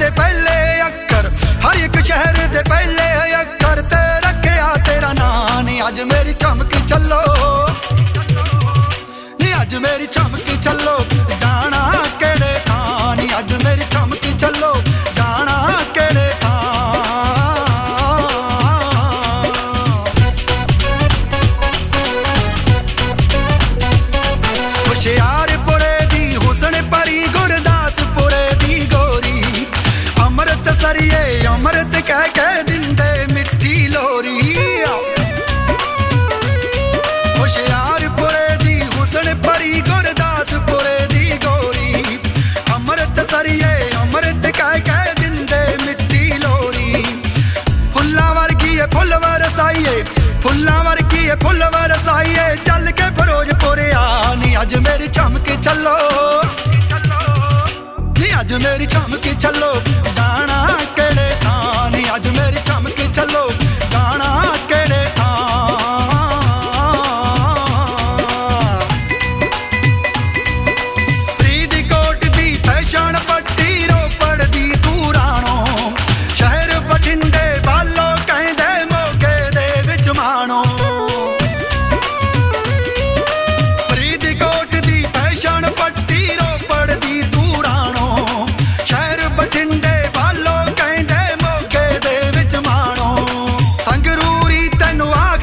ਦੇ ਪਹਿਲੇ ਅੱਖਰ ਹਰ ਇੱਕ ਸ਼ਹਿਰ ਦੇ ਪਹਿਲੇ ਅੱਖਰ ਤੇ ਰੱਖਿਆ ਤੇਰਾ ਨਾਂ। ਨੀ ਅੱਜ ਮੇਰੀ ਚਮਕੀ ਚੱਲੋ। ਨੀ ਅੱਜ ਮੇਰੀ ਚਮਕੀ ਚੱਲੋ। ਚੱਲੋ। ਨੀ ਅੱਜ ਮੇਰੀ ਚਮਕ ਚੱਲੋ।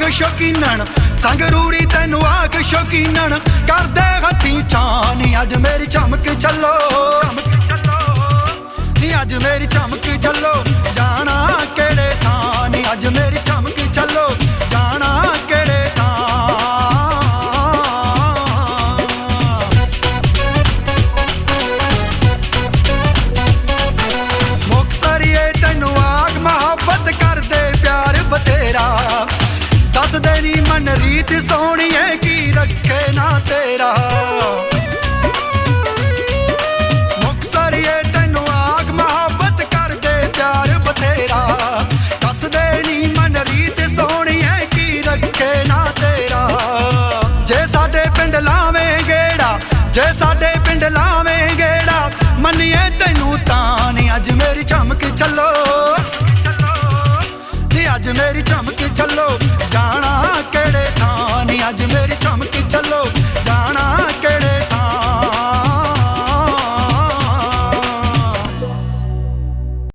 ਆਖ ਸ਼ੌਕੀਨਣ ਸੰਗਰੂਰੀ ਤੈਨੂੰ ਆਖ ਸ਼ੌਕੀਨਣ। ਕਰਦੇ ਹੱਥੀ ਚਾਨੀ ਅੱਜ ਮੇਰੀ ਚਮਕ ਚੱਲੋ। ਨੀ ਅੱਜ ਮੇਰੀ ਚਮਕ ਚੱਲੋ। ਜਾਣਾ ਮਨ ਰੀਤ ਸੋਹਣੀਏ, ਕੀ ਰੱਖੇ ਨਾ ਤੇਰਾ। ਮੁਕਸਰੀਏ ਤੈਨੂੰ ਆਗ ਮੁਹੱਬਤ ਕਰਦੇ ਪਿਆਰ ਬਥੇਰਾ। ਦੱਸਦੇ ਨੀ ਮਨ ਰੀਤ ਸੋਹਣੀਏ, ਕੀ ਰੱਖੇ ਨਾ ਤੇਰਾ। ਜੇ ਸਾਡੇ ਪਿੰਡ ਲਾਵੇਂ ਗੇੜਾ ਜੇ ਸਾਡੇ ਪਿੰਡ ਲਾਵੇਂ ਗੇੜਾ ਮੰਨੀਏ ਤੈਨੂੰ ਤਾਂ ਨੀ ਅੱਜ ਮੇਰੀ ਚਮਕ ਚੱਲੋ। ਨੀ ਅੱਜ ਮੇਰੀ ਚਮਕ ਚੱਲੋ, ਜਾਣਾ ਕਿਹੜੇ ਅੱਜ ਮੇਰੀ ਚਮਕ ਚੱਲੋ।